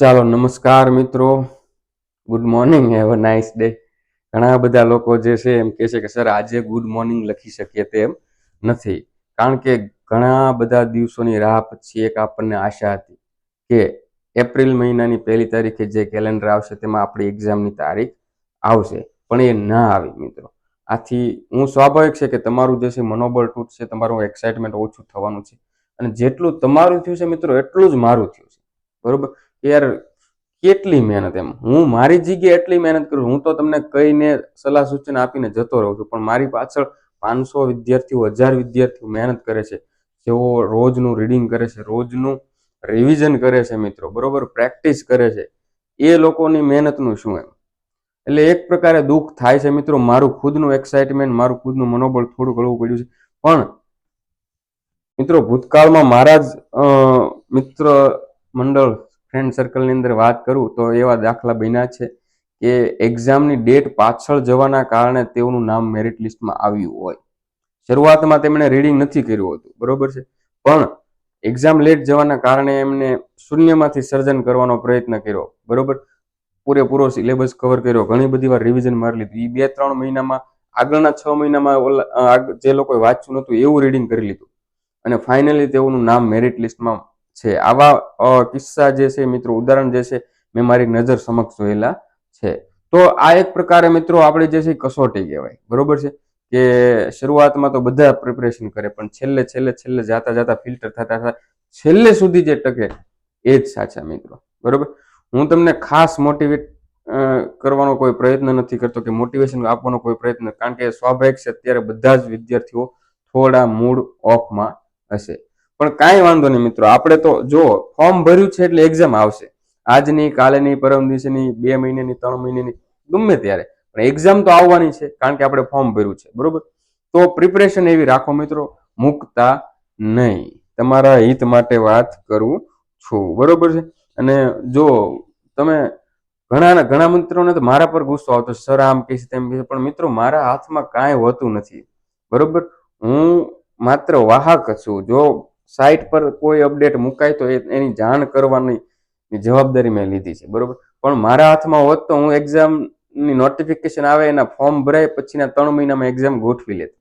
ચાલો નમસ્કાર મિત્રો. Good morning have a nice day ઘણા બધા લોકો જે છે એમ કહે છે કે, સર, આજે ગુડ મોર્નિંગ લખી શકીએ તેમ નથી. કારણ કે ઘણા બધા દિવસોની રાહ પછી એક આપણને આશા હતી કે એપ્રિલ મહિનાની પહેલી તારીખે જે કેલેન્ડર આવશે તેમાં આપણી એક્ઝામની તારીખ આવશે. પણ એ ના આવી મિત્રો. આથી હું સ્વાભાવિક છે કે તમારું જે છે મનોબળ તૂટશે, તમારું એક્સાઇટમેન્ટ ઓછું થવાનું છે. અને જેટલું તમારું થયું છે મિત્રો, એટલું જ મારું થયું છે. બરોબર? યાર, કેટલી મહેનત એમ. હું મારી જગ્યાએ એટલી મહેનત કરું. હું તો તમને કહીને સલાહ સૂચન આપીને જતો રહું છું, પણ મારી પાછળ પાંચસો વિદ્યાર્થીઓ, હજાર વિદ્યાર્થીઓ મહેનત કરે છે. જેઓ રોજનું રીડિંગ કરે છે, રોજનું રિવિઝન કરે છે મિત્રો, બરોબર? પ્રેક્ટિસ કરે છે. એ લોકોની મહેનતનું શું એમ? એટલે એક પ્રકારે દુઃખ થાય છે મિત્રો, મારું ખુદનું એક્સાઇટમેન્ટ મારું ખુદનું મનોબળ થોડું ઘણું પડ્યું છે. પણ મિત્રો, ભૂતકાળમાં મારા જ મિત્ર મંડળ ફ્રેન્ડ સર્કલની અંદર વાત કરું તો એવા દાખલા બન્યા છે કે એક્ઝામની ડેટ પાછળ જવાના કારણે તેઓનું નામ મેરિટ લિસ્ટમાં આવ્યું હોય. શરૂઆતમાં તેમણે રીડિંગ નથી કર્યું હતું, બરોબર છે? પણ એક્ઝામ લેટ જવાના કારણે એમને શૂન્યમાંથી સર્જન કરવાનો પ્રયત્ન કર્યો, બરોબર? પૂરેપૂરો સિલેબસ કવર કર્યો, ઘણી બધી વાર રિવિઝન મારી લીધું. એ બે ત્રણ મહિનામાં, આગળના છ મહિનામાં જે લોકોએ વાંચ્યું નહોતું, એવું રીડિંગ કરી લીધું. અને ફાઇનલી તેઓનું નામ મેરિટ લિસ્ટમાં છે. આવા કિસ્સા જે છે મિત્રો, ઉદાહરણ જે છે, મેં મારી નજર સમક્ષ જોયેલા છે. તો આ એક પ્રકારે મિત્રો આપણે જે છે કસોટી કહેવાય. બરોબર છે? કે શરૂઆતમાં તો બધા પ્રિપરેશન કરે, પણ છેલ્લે છેલ્લે છેલ્લે જાતા જાતા ફિલ્ટર થતા થતા છેલ્લે સુધી જે ટકે એ જ સાચા મિત્રો. બરોબર? હું તમને ખાસ મોટિવેટ કરવાનો કોઈ પ્રયત્ન નથી કરતો કે મોટિવેશન આપવાનો કોઈ પ્રયત્ન. કારણ કે સ્વાભાવિક છે, અત્યારે બધા જ વિદ્યાર્થીઓ થોડા મૂડ ઓફમાં હશે. પણ કાંઈ વાંધો નહીં મિત્રો, આપણે તો જો ફોર્મ ભર્યું છે એટલે એક્ઝામ આવશે. આજની, કાલેની, પરમ દિવસેની, બે મહિનેની, ત્રણ મહિનેની, ગમે ત્યારે. પણ એક્ઝામ તો આવવાની છે, કારણ કે આપણે ફોર્મ ભર્યું છે, બરોબર? તો પ્રિપરેશન એવી રાખો મિત્રો, મૂકતા નહીં. તમારા હિત માટે વાત કરું છું, બરોબર છે? અને જો તમે ઘણા ઘણા મિત્રોને તો મારા પર ગુસ્સો આવતો સર, આમ કહીશ તેમ કહીશ. પણ મિત્રો, મારા હાથમાં કાંઈ હોતું નથી, બરોબર? હું માત્ર વાહક છું. જો સાઇટ પર કોઈ અપડેટ મુકાય તો એની જાણ કરવાની જવાબદારી મેં લીધી છે, બરોબર? પણ મારા હાથમાં હોત તો હું એક્ઝામની નોટિફિકેશન આવે, એના ફોર્મ ભરાય, પછીના ત્રણ મહિનામાં એક્ઝામ ગોઠવી લેત.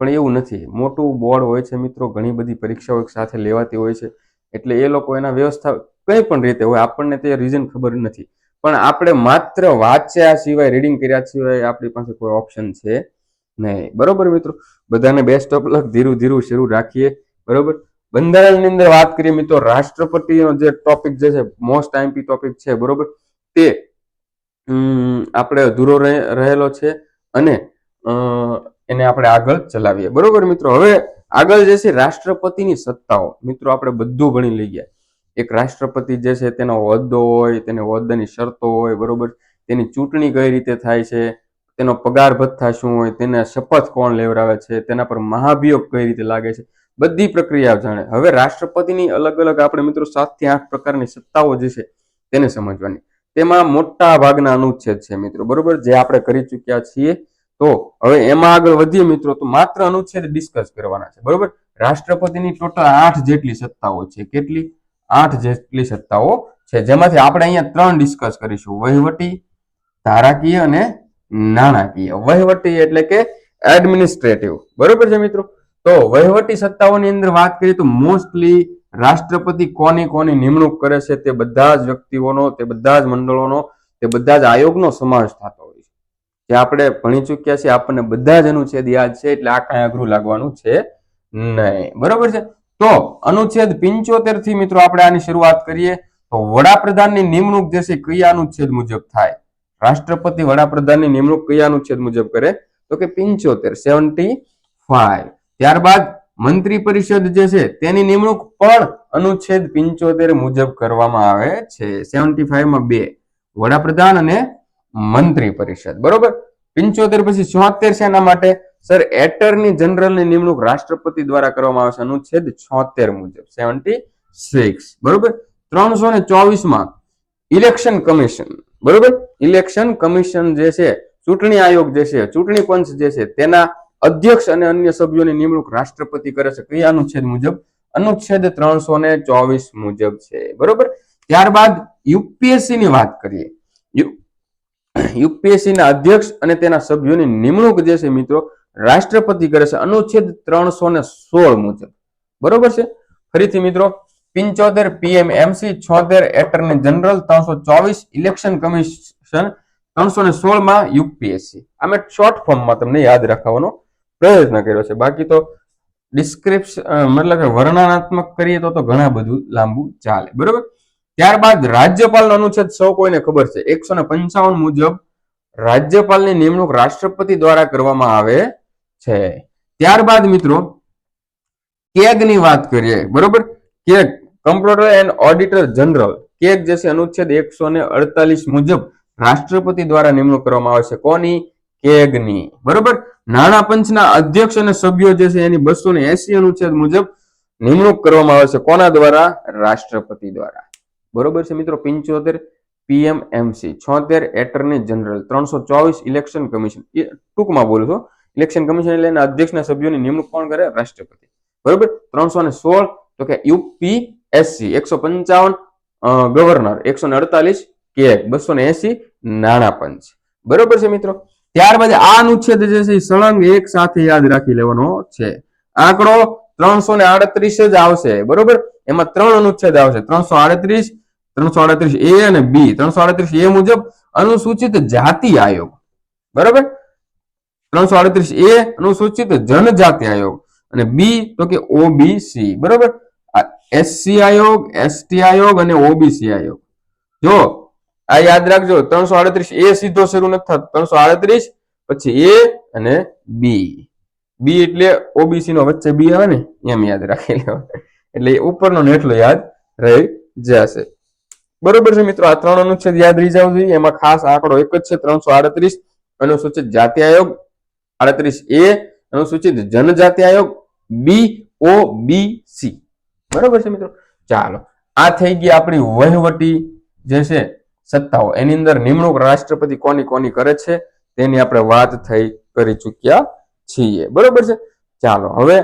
પણ એવું નથી. મોટું બોર્ડ હોય છે મિત્રો, ઘણી બધી પરીક્ષાઓ એક સાથે લેવાતી હોય છે. એટલે એ લોકો એના વ્યવસ્થા કંઈ પણ રીતે હોય, આપણને તે રીઝન ખબર નથી. પણ આપણે માત્ર વાંચ્યા સિવાય રીડિંગ કર્યા સિવાય આપણી પાસે કોઈ ઓપ્શન છે નહીં. બરોબર મિત્રો? બધાને બેસ્ટ ઓફ લક ધીરું ધીરું શરૂ રાખીએ. બરોબર? બંધારણની અંદર વાત કરીએ મિત્રો, રાષ્ટ્રપતિનો જે ટોપિક જે છે મોસ્ટ આઈમ્પી ટોપિક છે, બરોબર? તે આપણે અધૂરો રહે- રહેલો છે અને એને આપણે આગળ ચલાવીએ. બરોબર મિત્રો? હવે આગળ જે છે, રાષ્ટ્રપતિની સત્તાઓ. મિત્રો, આપણે બધું ભણી લઈ ગયા. એક રાષ્ટ્રપતિ જે છે, તેનો હોદ્દો હોય, તેને હોદ્દાની શરતો હોય, બરોબર? તેની ચૂંટણી કઈ રીતે થાય છે? તેનો પગાર ભથ્થા શું હોય? તેને શપથ કોણ લેવડાવે છે? તેના પર મહાભિયોગ કઈ રીતે લાગે છે? બધી પ્રક્રિયા જાણે. હવે રાષ્ટ્રપતિની અલગ અલગ આપણે મિત્રો સાતથી આઠ પ્રકારની સત્તાઓ જે છે તેને સમજવાની. તેમાં મોટા ભાગના અનુચ્છેદ છે મિત્રો. બરોબર? જે આપણે કરી ચૂક્યા છીએ. તો હવે એમાં આગળ વધીએ મિત્રો. તો માત્ર અનુચ્છેદ ડિસ્કસ કરવાના છે. બરોબર? રાષ્ટ્રપતિની ટોટલ આઠ જેટલી સત્તાઓ છે. કેટલી? આઠ જેટલી સત્તાઓ છે. જેમાંથી આપણે અહીંયા ત્રણ ડિસ્કસ કરીશું. વહીવટી, ધારાકીય અને નાણાકીય. વહીવટી એટલે કે એડમિનિસ્ટ્રેટિવ બરોબર છે મિત્રો? તો વહીવટી સત્તાઓની અંદર વાત કરીએ તો મોસ્ટલી રાષ્ટ્રપતિ કોની કોની નિમણૂક કરે છે તે બધા જ વ્યક્તિઓનો, તે બધા જ મંડળોનો, તે બધા જ આયોગનો સમાવેશ થતો હોય છે. જે આપણે ભણી ચૂક્યા છીએ, આપણને બધા જ અનુચ્છેદ યાદ છે, એટલે આ કાંઈ અઘરું લાગવાનું છે નહીં. બરોબર છે? તો અનુચ્છેદ પિંચોતેરથી મિત્રો આપણે આની શરૂઆત કરીએ. તો વડાપ્રધાનની નિમણૂક જે છે, કયા અનુચ્છેદ મુજબ થાય? રાષ્ટ્રપતિ વડાપ્રધાનની નિમણૂક કયા અનુચ્છેદ મુજબ કરે? તો કે પિંચોતેર સેવન્ટી ફાઈવ ત્યારબાદ મંત્રી પરિષદ જે છે તેની નિમણૂક પણ અનુચ્છેદ પિંચોતેર મુજબ કરવામાં આવે છે. સેવન્ટી ફાઈવમાં બે, વડાપ્રધાન અને મંત્રી પરિષદ. બરોબર? પિંચોતેર પછી છોતેર એના માટે? સર, એટર્ની જનરલની નિમણૂક રાષ્ટ્રપતિ દ્વારા કરવામાં આવે છે. અનુચ્છેદ છોતેર મુજબ. સેવન્ટી સિક્સ બરોબર? ત્રણસો ને ચોવીસમાં ઇલેક્શન કમિશન. બરોબર? ઇલેક્શન કમિશન જે છે, ચૂંટણી આયોગ જે છે, ચૂંટણી પંચ જે છે, તેના અધ્યક્ષ અને અન્ય સભ્યોની નિમણૂક રાષ્ટ્રપતિ કરે છે. કયા અનુચ્છેદ મુજબ? અનુચ્છેદ ત્રણસો ને ચોવીસ મુજબ છે. બરોબર? ત્યારબાદ યુપીએસસી ની વાત કરીએ. યુપીએસસી ના અધ્યક્ષ અને તેના સભ્યોની નિમણૂક જે છે મિત્રો, રાષ્ટ્રપતિ કરે છે. અનુચ્છેદ ત્રણસો ને સોળ મુજબ. બરોબર છે? ફરીથી મિત્રો, પિંચોતેર પીએમ એમસી છોતેર એટર્ની જનરલ, ત્રણસો ચોવીસ ઇલેક્શન કમિશન, ત્રણસો ને સોળમાં યુપીએસસી આમે શોર્ટ ફોર્મમાં તમને યાદ રાખવાનો પ્રયત્ન કર્યો છે. બાકી તો ડિસ્ક્રિપ્શન મતલબ કે વર્ણનાત્મક કરીએ તો ઘણા બધું લાંબુ ચાલે. બરોબર? ત્યારબાદ રાજ્યપાલનો અનુચ્છેદ સૌ કોઈને ખબર છે. એકસો ને પંચાવન મુજબ રાજ્યપાલની નિમણૂક રાષ્ટ્રપતિ દ્વારા કરવામાં આવે છે. ત્યારબાદ મિત્રો, કેગની વાત કરીએ. બરોબર? CAG computer and auditor general CAG જે છે અનુચ્છેદ એકસો ને અડતાલીસ મુજબ રાષ્ટ્રપતિ દ્વારા નિમણૂક કરવામાં આવે છે. કોની? કેગની. બરોબર? નાણા પંચના અધ્યક્ષ અને સભ્યો જે છે એની બસો ને એસી અનુચ્છેદ મુજબ નિમણૂક કરવામાં આવે છે. કોના દ્વારા? રાષ્ટ્રપતિ દ્વારા. બરોબર છે મિત્રો? પંચોતેર પીએમ એમસી છોતેર એટર્ની જનરલ. ત્રણસો ચોવીસ ઇલેક્શન કમિશન. એ ટૂંકમાં બોલું છું. ઇલેક્શન કમિશન એટલે એના અધ્યક્ષના સભ્યોની નિમણૂક કોણ કરે? રાષ્ટ્રપતિ. બરોબર? ત્રણસો ને સોળ, તો કે યુપીએસસી એકસો પંચાવન ગવર્નર. એકસો ને અડતાલીસ કે બસો ને એસી નાણાં પંચ. બરોબર છે મિત્રો? ત્યારબાદ આ અનુચ્છેદ જે છે સળંગ એક સાથે યાદ રાખી લેવાનો છે. આંકડો ત્રણસો ને આડત્રીસ જ આવશે, બરોબર? એમાં ત્રણ અનુચ્છેદ આવશે. ત્રણસો આડત્રીસ ત્રણસો આડત્રીસ એ અને બી. ત્રણસો આડત્રીસ એ મુજબ અનુસૂચિત જાતિ આયોગ, બરોબર? ત્રણસો આડત્રીસ એ અનુસૂચિત જનજાતિ આયોગ અને બી તો કે ઓબીસી, બરોબર? એસસી આયોગ, એસટી આયોગ અને ઓબીસી આયોગ. જો આ યાદ રાખજો, ત્રણસો આડત્રીસ એ સીધો શરૂ નથી થતો. ત્રણસો આડત્રીસ, પછી એ અને બી બી એટલે ઓબીસી નો વચ્ચે બી આવે ને, એમ યાદ રાખી લેવા એટલે ઉપરનો નેટલો યાદ રહી જશે. બરોબર છે મિત્રો, આ ત્રણ અનુચ્છેદ યાદ રહી જવું જોઈએ. એમાં ખાસ આંકડો એક જ છે, ત્રણસો આડત્રીસ, અનુસૂચિત જાતિ આયોગ, આડત્રીસ એ, અનુસૂચિત જનજાતિ આયોગ બી ઓ બી સી બરોબર છે મિત્રો? ચાલો, આ થઈ ગઈ આપણી વહીવટી જે છે સત્તાઓ. એની અંદર નિમણૂક રાષ્ટ્રપતિ કોની કોની કરે છે તેની આપણે વાત થઈ કરી ચૂક્યા છીએ. બરોબર છે? ચાલો, હવે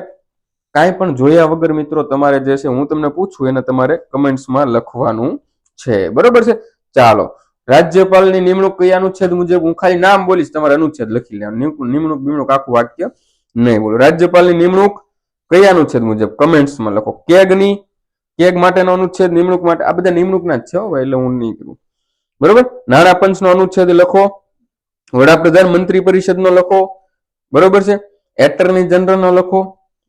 કાંઈ પણ જોયા વગર મિત્રો તમારે જે છે હું તમને પૂછું એને તમારે કમેન્ટ્સમાં લખવાનું છે. બરોબર છે? ચાલો, રાજ્યપાલની નિમણૂક કયા અનુચ્છેદ મુજબ? હું ખાલી નામ બોલીશ, તમારે અનુચ્છેદ લખી લેવાનું. નિમણૂક નિમણૂક આખું વાક્ય નહીં બોલું. રાજ્યપાલની નિમણૂક કયા અનુચ્છેદ મુજબ? કમેન્ટ્સમાં લખો. કેગની, કેગ માટેનો અનુચ્છેદ, નિમણૂક માટે. આ બધા નિમણૂકના જ છે એટલે હું નહીં કરું. બરોબર? નાણાં પંચનો અનુચ્છેદ લખો, વડાપ્રધાન મંત્રી પરિષદનો લખો, બરોબર છે? એટર્ની જનરલનો લખો,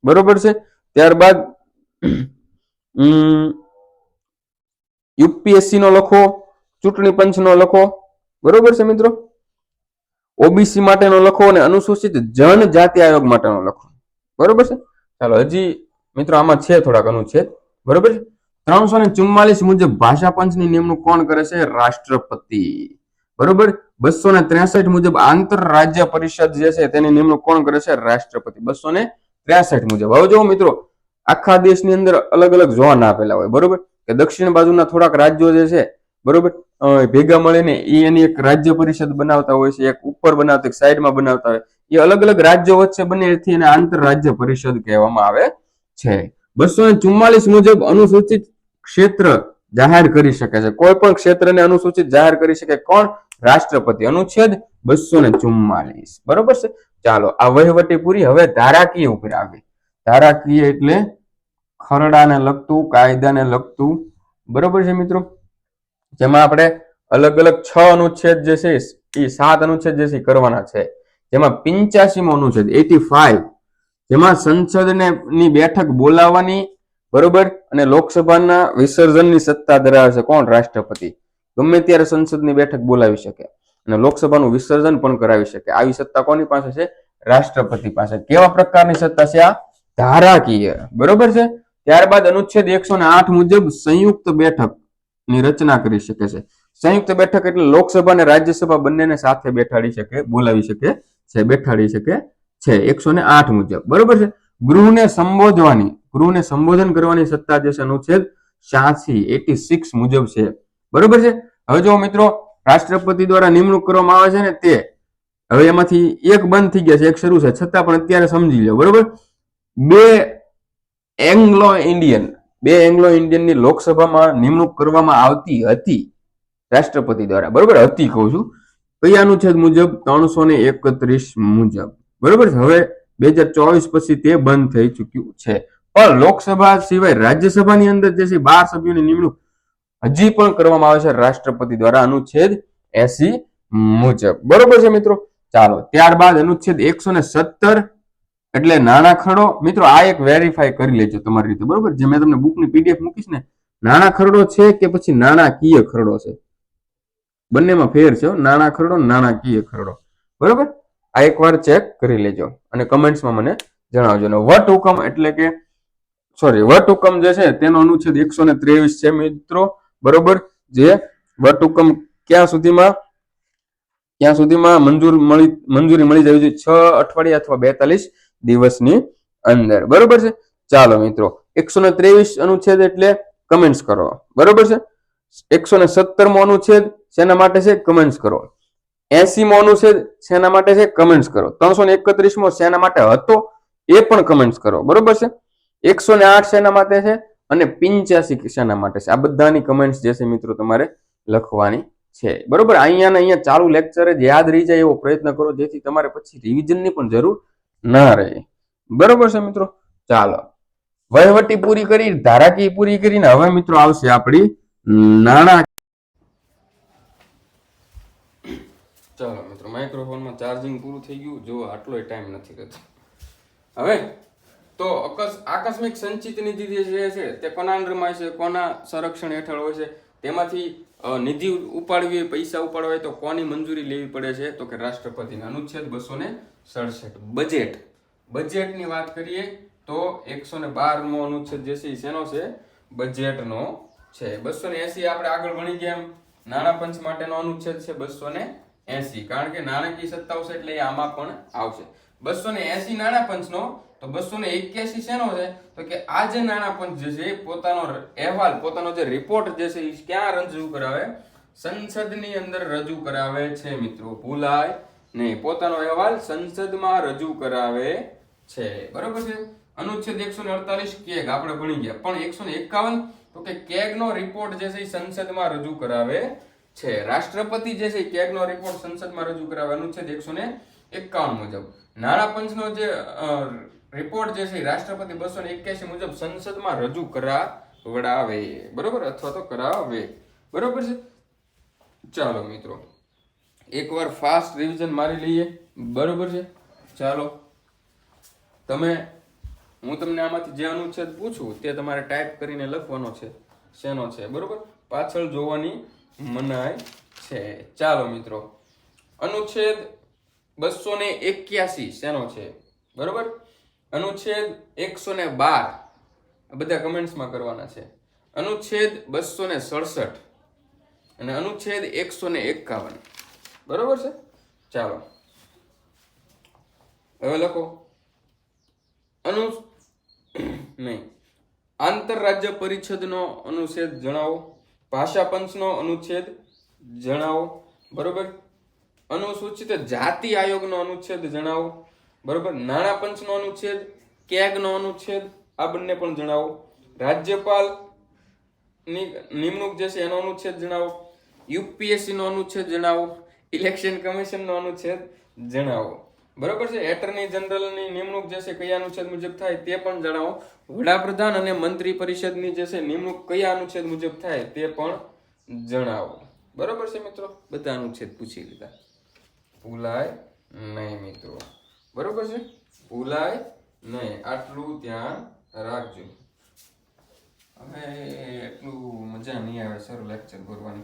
બરોબર છે? ત્યારબાદ યુપીએસસી નો લખો, ચૂંટણી પંચનો લખો, બરોબર છે મિત્રો? ઓબીસી માટેનો લખો અને અનુસૂચિત જનજાતિ આયોગ માટેનો લખો. બરોબર છે? ચાલો, હજી મિત્રો આમાં છે થોડાક અનુચ્છેદ. બરોબર છે? ત્રણસો ને ચુમ્માલીસ મુજબ ભાષા પંચની નિમણૂક કોણ કરે છે? રાષ્ટ્રપતિ. બરોબર? બસો ને ત્રેસઠ મુજબ આંતર રાજ્ય પરિષદ જે છે તેની નિમણૂક કોણ કરે છે? રાષ્ટ્રપતિ. બસો ને ત્રેસઠ મુજબ. હવે જો મિત્રો, આખા દેશની અંદર અલગ અલગ ઝોન આપેલા હોય. બરોબર? કે દક્ષિણ બાજુના થોડાક રાજ્યો જે છે, બરોબર? ભેગા મળીને એ એની એક રાજ્ય પરિષદ બનાવતા હોય છે, એક ઉપર બનાવતા, એક સાઈડમાં બનાવતા હોય. એ અલગ અલગ રાજ્યો વચ્ચે બને એથી એને આંતર રાજ્ય પરિષદ કહેવામાં આવે છે. બસો ચુમ્માલીસ મુજબ અનુસૂચિત ક્ષેત્ર જાહેર કરી શકે છે. કોઈ પણ ક્ષેત્રને અનુસૂચિત જાહેર કરી શકે કોણ? રાષ્ટ્રપતિ. અનુચ્છેદ બસો ને ચુમ્માલીસ. બરોબર છે? ચાલો, આ વહીવટી પૂરી હવે ધારાકીય ઉપર આવી. ધારાકીય એટલે ખરડાને લગતું, કાયદાને લગતું. બરોબર છે મિત્રો? જેમાં આપણે અલગ અલગ છ અનુચ્છેદ જે છે, એ સાત અનુચ્છેદ જે છે કરવાના છે. જેમાં પિંચાસીમો અનુચ્છેદ, એટી ફાઈવ. જેમાં સંસદને ની બેઠક બોલાવવાની, બરોબર? અને લોકસભાના વિસર્જનની સત્તા ધરાવે છે કોણ? રાષ્ટ્રપતિ. ગમે ત્યારે સંસદની બેઠક બોલાવી શકે. અને લોકસભાનું વિસર્જન પણ કરાવી શકે. આવી સત્તા કોની પાસે છે? રાષ્ટ્રપતિ પાસે. કેવા પ્રકારની સત્તા છે આ? ધારાકીય. બરોબર છે? ત્યારબાદ અનુચ્છેદ એકસો આઠ મુજબ સંયુક્ત બેઠકની રચના કરી શકે છે. સંયુક્ત બેઠક એટલે લોકસભા અને રાજ્યસભા બંનેને સાથે બેઠાડી શકે, બોલાવી શકે છે, બેઠાડી શકે છે એકસો ને આઠ મુજબ. બરોબર છે? ગૃહને સંબોધવાની, ગૃહને સંબોધન કરવાની સત્તા જે છે અનુચ્છેદ છ્યાસી, એટી સિક્સ મુજબ છે. બરોબર છે? હવે જો મિત્રો રાષ્ટ્રપતિ દ્વારા નિમણૂક કરવામાં આવે છે ને તે, હવે એમાંથી એક બંધ થઈ ગયા છે, એક શરૂ છે. છતાં પણ અત્યારે સમજી લો બરોબર? બે એંગ્લો ઇન્ડિયન, બે એંગ્લો ઇન્ડિયનની લોકસભામાં નિમણૂક કરવામાં આવતી હતી રાષ્ટ્રપતિ દ્વારા. બરોબર? હતી કહું છું. કયા અનુચ્છેદ મુજબ? ત્રણસો ને એકત્રીસ મુજબ. બરોબર છે? હવે બે હજાર ચોવીસ પછી તે બંધ થઈ ચૂક્યું છે. પણ લોકસભા સિવાય રાજ્યસભાની અંદર જે છે બાર સભ્યોની નિમણૂક હજી પણ કરવામાં આવે છે રાષ્ટ્રપતિ દ્વારા અનુચ્છેદ એસી મુજબ. બરોબર છે મિત્રો? ચાલો, ત્યારબાદ અનુચ્છેદ એકસો ને સત્તર એટલે નાણાં ખરડો મિત્રો, આ એક વેરીફાઈ કરી લેજો તમારી રીતે, બરોબર? જે મેં તમને બુકની પીડીએફ મૂકીશ ને નાણાં ખરડો છે કે પછી નાણાકીય ખરડો છે? બંનેમાં ફેર છે નાણા ખરડો નાણાકીય ખરડો. બરોબર? આ એકવાર ચેક કરી લેજો અને કમેન્ટ્સમાં મને જણાવજો. અને વટ હુકમ એટલે કે સોરી વટ હુકમ જે છે તેનો અનુચ્છેદ એકસો ને ત્રેવીસ છે મિત્રો. બરોબર? જે વટ હુકમ ક્યાં સુધીમાં ક્યાં સુધીમાં મંજૂર મળી, મંજૂરી મળી જવી જોઈએ છ અઠવાડિયા અથવા બેતાલીસ દિવસની અંદર. બરોબર છે? ચાલો મિત્રો, એકસો ને ત્રેવીસ અનુચ્છેદ એટલે કમેન્ટ્સ કરો. બરોબર છે? એકસો ને સત્તરમો અનુચ્છેદ શેના માટે છે? કમેન્ટ્સ કરો. એસીમો અનુચ્છેદ શેના માટે છે? કમેન્ટ્સ કરો. ત્રણસો ને એકત્રીસમો શેના માટે હતો? એ પણ કમેન્ટ્સ કરો. બરોબર છે? એકસો ને આઠ શેના માટે છે? અને પિંચ્યાસી શેના માટે છે? આ બધાની કમેન્ટ્સ જે છે મિત્રો તમારે લખવાની છે. બરોબર? અહીંયા ને અહીંયા ચાલુ લેક્ચર જ યાદ રહી જાય એવો પ્રયત્ન કરો, જેથી તમારે પછી રિવિઝનની પણ જરૂર ના રહે. બરોબર છે મિત્રો? ચાલો. વહીવટી પૂરી કરી ધારાકી પૂરી કરીને હવે મિત્રો આવશે આપણી નાણાં ચાલો મિત્રો માઇક્રોફોનમાં ચાર્જિંગ પૂરું થઈ ગયું. જો આટલો ટાઈમ નથી રહેતો. હવે, તો અકસ, આકસ્મિક સંચિત નિધિ જે છે તે કોના અંડરમાં છે કોના સંરક્ષણ હેઠળ હોય છે? તેમાંથી નિધિ ઉપાડવી, પૈસા ઉપાડવા હોય તો કોની મંજૂરી લેવી પડે છે? તો કે રાષ્ટ્રપતિના અનુચ્છેદ બસો ને સડસઠ. બજેટ. બજેટની વાત કરીએ તો એકસો ને બારમો અનુચ્છેદ જે છે શેનો છે? બજેટનો છે. બસો ને એસી આપણે આગળ ભણી ગયા એમ. નાણાં પંચ માટેનો અનુચ્છેદ છે બસો ને એસી. કારણ કે નાણાકીય સત્તા આવશે એટલે આમાં પણ આવશે. બસો ને એસી નાણાં પંચનો, તો બસો ને એક્યાસી શેનો છે? તો કે આ જે નાણા પંચ જે છે, પોતાનો અહેવાલ, પોતાનો જે રિપોર્ટ જે છે એ ક્યાં રજૂ કરાવે? સંસદની અંદર રજૂ કરાવે છે, મિત્રો. ભૂલાય નહીં. પોતાનો અહેવાલ સંસદમાં રજૂ કરાવે છે. બરોબર છે? અનુચ્છેદ એકસો ને અડતાલીસ કેગ આપણે ભણી ગયા. પણ એકસો ને એકાવન, તો કે કેગનો રિપોર્ટ જે છે એ સંસદમાં રજૂ કરાવે છે. રાષ્ટ્રપતિ જે છે કેગનો રિપોર્ટ સંસદમાં રજૂ કરાવવાનું છે, એકસો ને એકાવન મુજબ. નાણાં પંચનો જે રિપોર્ટ જે છે રાષ્ટ્રપતિ બસો ને એક્યાસી મુજબ સંસદમાં રજૂ કરાવડાવે. બરોબર? અથવા તો કરાવે. બરોબર છે? ચાલો મિત્રો. એકવાર ફાસ્ટ રિવિઝન મારી લઈએ. બરોબર છે? ચાલો. તમે, હું તમને આમાંથી જે અનુચ્છેદ પૂછું તે તમારે ટાઈપ કરીને લખવાનો છે. શેનો છે? બરોબર? પાછળ જોવાની મનાય છે. ચાલો મિત્રો, અનુચ્છેદ બસો ને એક્યાસી શેનો છે? બરોબર? અનુચ્છેદ એકસો ને બાર બધા કમેન્ટ્સમાં કરવાના છે. અનુચ્છેદ બસો ને સડસઠ અને અનુચ્છેદ એકસો ને એકાવન. બરોબર છે? ચાલો. હવે લખો. અનુ, નહીં. આંતરરાજ્ય પરિષદનો અનુચ્છેદ જણાવો. ભાષા પંચનો અનુચ્છેદ જણાવો, બરોબર? અનુસૂચિત જાતિ આયોગનો અનુચ્છેદ જણાવો, બરોબર? નાણાં પંચનો અનુચ્છેદ, કેગનો અનુચ્છેદ, આ બંને પણ જણાવો. રાજ્યપાલની નિમણૂક જે છે એનો અનુચ્છેદ જણાવો. યુપીએસસી નો અનુચ્છેદ જણાવો. ઇલેક્શન કમિશન નો અનુચ્છેદ જણાવો. બરોબર છે? એટર્ની જનરલની નિમણૂક જે છે, કયા અનુચ્છેદ મુજબ થાય તે પણ જણાવો. વડાપ્રધાન અને મંત્રી પરિષદની જે છે, નિમણૂક કયા અનુચ્છેદ મુજબ થાય તે પણ જણાવો. બરોબર છે મિત્રો? બધા અનુચ્છેદ પૂછી લીધા. ભૂલાય નહીં મિત્રો. બરોબર છે? ભૂલાય નહીં. આટલું ધ્યાન રાખજો. હવે એટલું મજા નહીં આવે સર લેક્ચર ભરવાની.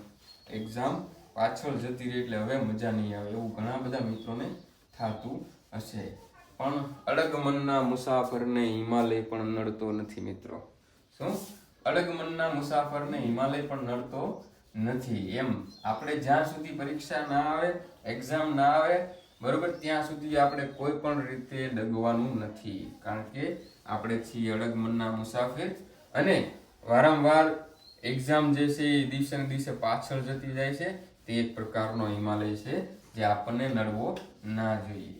એક્ઝામ પાછળ જતી રહી એટલે હવે મજા નહીં આવે. એવું ઘણા બધા મિત્રોને થતું હશે. પણ અડગ મનના મુસાફરને હિમાલય પણ નડતો નથી મિત્રો. શું? અડગ મનના મુસાફરને હિમાલય પણ નડતો નથી. એમ. આપણે જ્યાં સુધી પરીક્ષા ના આવે એક્ઝામ ના આવે, બરોબર, ત્યાં સુધી આપણે કોઈ પણ રીતે ડગવાનું નથી. કારણ કે આપણે છીએ અડગ મનના મુસાફિર અને વારંવાર એક્ઝામ જે છે એ દિવસે ને દિવસે પાછળ જતી જાય છે. તે એક પ્રકારનો હિમાલય છે. જે આપણને નડવો ના જોઈએ.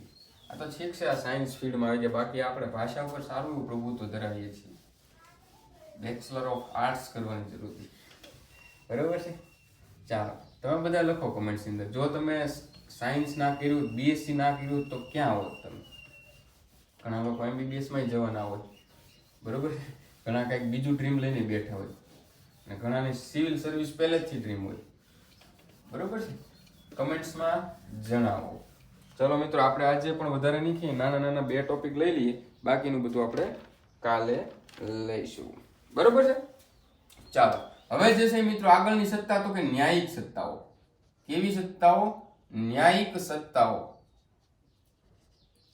આ તો ઠીક છે, આ સાયન્સ ફિલ્ડમાં આવી જાય બાકી આપણે ભાષા ઉપર સારું પ્રભુત્વ ધરાવીએ છીએ. બેચલર ઓફ આર્ટ્સ કરવાની જરૂર છે. બરાબર છે? ચાલો, તમે બધા લખો કમેન્ટ્સની અંદર. જો તમે સાયન્સ ના કર્યું બીએસસી ના કર્યું, તો ક્યાં હોત તમે? ઘણા લોકો એમબીબીએસમાં જવાના હોય. બરાબર છે? ઘણા કંઈક બીજું ડ્રીમ લઈને બેઠા હોય. અને ઘણાને સિવિલ સર્વિસ પહેલેથી ડ્રીમ હોય. બરાબર છે? કમેન્ટ્સમાં જણાવો. ચલો મિત્રો, આપણે આજે પણ વધારે નહીં નાના નાના બે ટોપિક લઈ લઈએ, બાકીનું બધું આપણે કાલે લઈશું. બરોબર છે? ચાલો, હવે જે છે મિત્રો, આગળની સત્તા તો કે ન્યાયિક સત્તાઓ. કેવી સત્તાઓ? ન્યાયિક સત્તાઓ.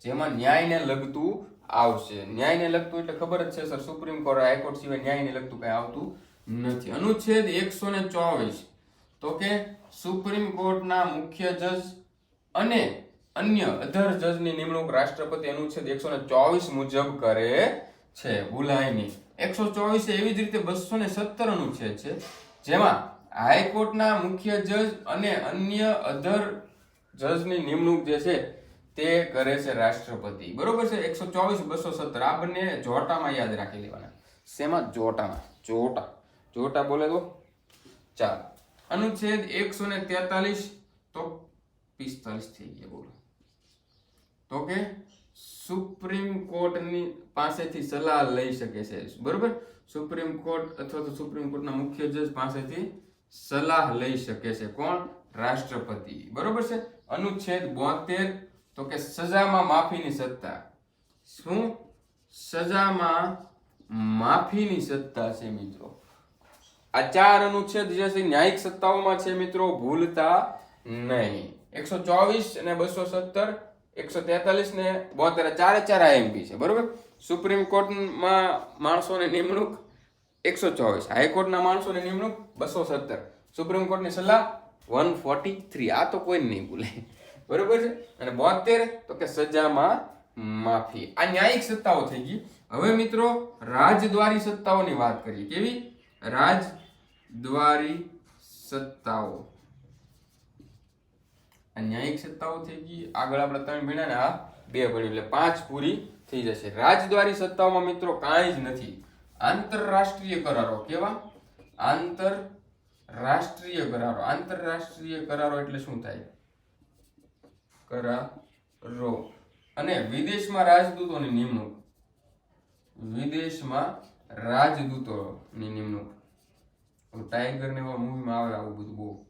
જેમાં ન્યાયને લગતું આવશે. ન્યાયને લગતું એટલે ખબર જ છે, સર, સુપ્રીમ કોર્ટ, હાઈકોર્ટ સિવાય ન્યાયને લગતું કઈ આવતું નથી. અનુચ્છેદ એકસો ને ચોવીસ. તો કે સુપ્રીમ કોર્ટના મુખ્ય જજ અને અન્ય અધર જજની નિમણૂક રાષ્ટ્રપતિ અનુચ્છેદ એકસો ચોવીસ મુજબ કરે છે. ભૂલાય નહીં એકસો ચોવીસ એવી જ રીતે બસો ને સત્તર અનુચ્છેદ છે, જેમાં હાઈકોર્ટના મુખ્ય જજ અને અન્ય અધર જજની નિમણૂક જે છે તે કરે છે રાષ્ટ્રપતિ. બરોબર છે? એકસો ચોવીસ, બસો સત્તર, આ બંને જોટામાં યાદ રાખી લેવાના. શેમાં? જોટામાં. જોટા. જોટા બોલે તો? ચાલો. અનુચ્છેદ એકસો ને તેતાલીસ, તો પિસ્તાલીસ થઈ ગયા, બોલો. તો કે સુપ્રીમ કોર્ટની પાસેથી સલાહ લઈ શકે છે. બરોબર? સુપ્રીમ કોર્ટ અથવા તો સુપ્રીમ કોર્ટના મુખ્ય જજ પાસેથી સલાહ લઈ શકે છે. કોણ? રાષ્ટ્રપતિ. બરોબર છે? અનુચ્છેદ બોતેર, તો કે સજામાં માફીની સત્તા. શું? સજામાં માફીની સત્તા છે મિત્રો. આ ચાર અનુચ્છેદ જે છે ન્યાયિક સત્તાઓમાં છે મિત્રો, ભૂલતા નહીં. એકસો ચોવીસ અને બસો સત્તર, એકસો તેતાલીસ ને બોતેર, ચારે ચાર આઈએમપી છે, બરોબર? સુપ્રીમ કોર્ટમાં માણસોની નિમણૂક એકસો ચોવીસ, હાઈકોર્ટના માણસોની નિમણૂક બસો સત્તર. સુપ્રીમ કોર્ટની સલાહ વન ફોર્ટી થ્રી, આ તો કોઈ નહીં ભૂલે. બરોબર છે? અને બોતેર, તો કે સજામાં માફી. આ ન્યાયિક સત્તાઓ થઈ ગઈ. હવે મિત્રો, રાજદ્વારી સત્તાઓની વાત કરીએ. કેવી? રાજદ્વારી સત્તાઓ. આ ન્યાયિક સત્તાઓ થઈ ગઈ. આગળ આપણે ત્રણ ભણ્યા આ બે ભણ્યું, એટલે પાંચ પૂરી થઈ જશે. રાજદ્વારી સત્તાઓમાં મિત્રો કાંઈ જ નથી. આંતરરાષ્ટ્રીય કરારો કેવા? આંતરરાષ્ટ્રીય કરારો. આંતરરાષ્ટ્રીય કરારો એટલે શું થાય? કરારો. અને વિદેશમાં રાજદૂતોની નિમણૂક. વિદેશમાં રાજદૂતોની નિમણૂક. ટાઈગર ને એવા મૂવીમાં આવે આવું બધું બહુ.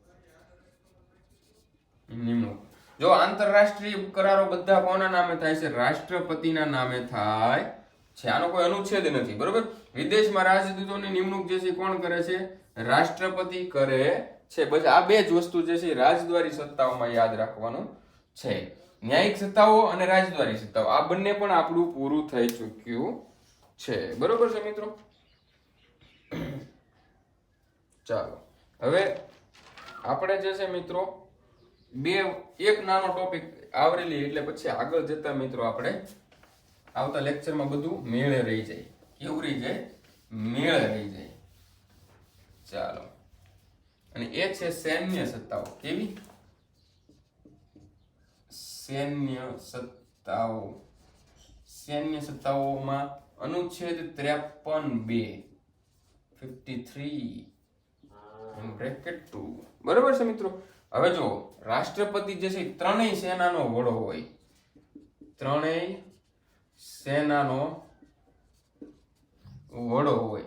નિમણૂક જો આંતરરાષ્ટ્રીય કરારો બધા કોના નામે થાય છે? રાષ્ટ્રપતિના નામે થાય છે. આનો કોઈ અનુચ્છેદ નથી, બરોબર? વિદેશમાં રાજદૂતોની નિમણૂક જે છે કોણ કરે છે? રાષ્ટ્રપતિ કરે છે. બસ આ બે જ વસ્તુ જે છે રાજદ્વારી સત્તાઓમાં યાદ રાખવાનું છે. ન્યાયિક સત્તાઓ અને રાજદ્વારી સત્તાઓ. આ બંને પણ આપણું પૂરું થઈ ચૂક્યું છે. બરોબર છે મિત્રો? ચાલો. હવે આપણે જે છે મિત્રો, બે, એક નાનો ટોપિક આવરી લઈએ એટલે પછી આગળ જતા મિત્રો આપણે આવતા લેક્ચરમાં બધું મેળે રહી જાય. કેવું રહી જાય, મેળે રહી જાય. ચાલો. અને એ છે સૈન્ય સત્તાઓ. કેવી? સૈન્ય સત્તાઓ. સૈન્ય સત્તાઓમાં અનુચ્છેદ ત્રેપન બે ફિફ્ટી થ્રી બ્રેકેટ ટુ બરાબર છે મિત્રો? હવે જો રાષ્ટ્રપતિ જે છે ત્રણેય સેનાનો વડો હોય. ત્રણેય સેનાનો વડો હોય.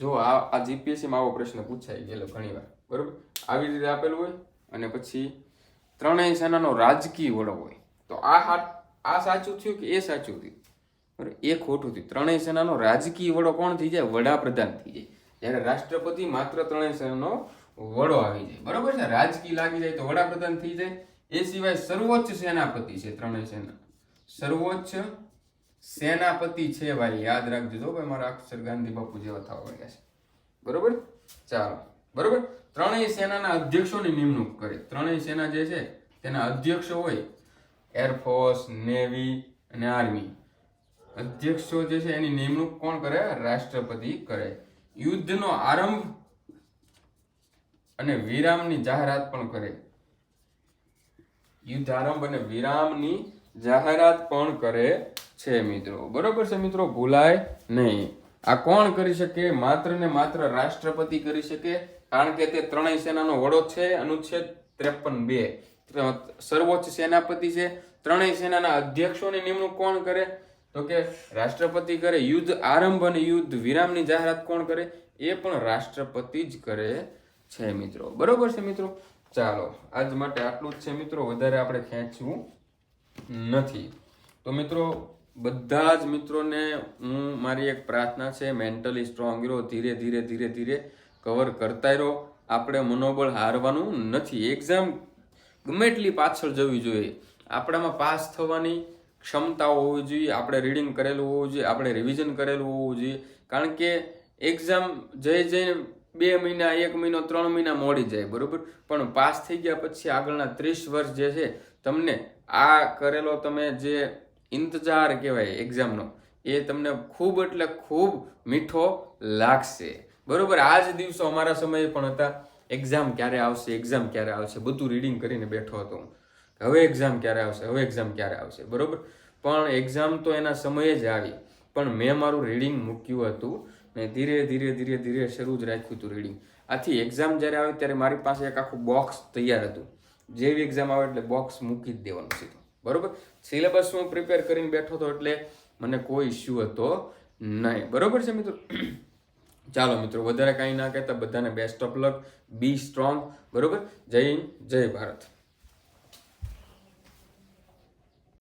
જો આ આ જીપીએસસીમાં આવો પ્રશ્ન પૂછાઈ ગયેલો ઘણી વાર બરાબર? આવી રીતે આપેલું હોય અને પછી ત્રણેય સેનાનો રાજકીય વડો હોય. તો આ આ સાચું થયું કે એ સાચું થયું? બરાબર? એ ખોટું થયું. ત્રણેય સેનાનો રાજકીય વડો કોણ થઈ જાય? વડાપ્રધાન થઈ જાય. જ્યારે રાષ્ટ્રપતિ માત્ર ત્રણેય સેનાનો વડો આવી જાય. બરોબર છે? રાજકીય લાગી જાય તો વડાપ્રધાન થઈ જાય. એ સિવાય સર્વોચ્ચ સેનાપતિ છે ત્રણેય સેના સર્વોચ્ચ સેનાપતિ છે ભાઈ. યાદ રાખજો ભાઈ, મારા અક્ષર ગાંધી બાપુ જેવા થવા માંગ્યા છે. બરોબર? ચાલો. બરોબર? ત્રણેય સેનાના અધ્યક્ષોની નિમણૂક કરે. ત્રણેય સેના જે છે, તેના અધ્યક્ષો હોય એરફોર્સ, નેવી અને આર્મી. અધ્યક્ષો જે છે, એની નિમણૂક કોણ કરે? રાષ્ટ્રપતિ કરે. યુદ્ધનો આરંભ અને વિરામની જાહેરાત પણ કરે. યુદ્ધ આરંભ અને વિરામની જાહેરાત પણ કરે છે મિત્રો. બરોબર છે મિત્રો? ભૂલાય નહીં. આ કોણ કરી શકે? માત્ર ને માત્ર રાષ્ટ્રપતિ કરી શકે. કારણ કે તે ત્રણેય સેનાનો વડો છે. અનુચ્છેદ ત્રેપન બે. સર્વોચ્ચ સેનાપતિ છે. ત્રણેય સેનાના અધ્યક્ષોની નિમણૂક કોણ કરે? તો કે રાષ્ટ્રપતિ કરે, યુદ્ધ આરંભ અને યુદ્ધ વિરામની જાહેરાત કોણ કરે? એ પણ રાષ્ટ્રપતિ જ કરે છે મિત્રો. બરોબર છે મિત્રો? ચાલો, આજ માટે આટલું જ છે મિત્રો. વધારે આપણે ખેંચવું નથી. તો મિત્રો, બધા જ મિત્રોને હું, મારી એક પ્રાર્થના છે મેન્ટલી સ્ટ્રોંગ રહો, ધીરે ધીરે ધીરે ધીરે કવર કરતા રહો. આપણે મનોબળ હારવાનું નથી. એક્ઝામ ગમે એટલી પાછળ જવી જોઈએ. આપણામાં પાસ થવાની ક્ષમતાઓ હોવી જોઈએ, આપણે રીડિંગ કરેલું હોવું જોઈએ, આપણે રિવિઝન કરેલું હોવું જોઈએ. કારણ કે એક્ઝામ જઈ જઈને બે મહિના, એક મહિનો, ત્રણ મહિના મોડી જાય, બરાબર? પણ પાસ થઈ ગયા પછી આગળના ત્રીસ વર્ષ જે છે, તમને આ કરેલો તમે જે ઇંતજાર કહેવાય એક્ઝામનો એ તમને ખૂબ એટલે ખૂબ મીઠો લાગશે. બરાબર? આ જ દિવસો અમારા સમયે પણ હતા. એક્ઝામ ક્યારે આવશે? એક્ઝામ ક્યારે આવશે? બધું રીડિંગ કરીને બેઠો હતો હું. હવે એક્ઝામ ક્યારે આવશે? હવે એક્ઝામ ક્યારે આવશે? બરોબર? પણ એક્ઝામ તો એના સમયે જ આવી. પણ મેં મારું રીડિંગ મૂક્યું હતું. ને ધીરે ધીરે ધીરે ધીરે શરૂ જ રાખ્યું હતું રીડિંગ આથી એક્ઝામ જ્યારે આવે ત્યારે મારી પાસે એક આખું બોક્સ તૈયાર હતું. જેવી એક્ઝામ આવે એટલે બોક્સ મૂકી જ દેવાનું સીધું. બરોબર? સિલેબસ હું પ્રિપેર કરીને બેઠો હતો એટલે મને કોઈ ઇસ્યુ હતો નહીં. બરાબર છે મિત્રો? ચાલો મિત્રો, વધારે કાંઈ ના કહેતા. બધાને best of luck be strong બરોબર? જય જય ભારત.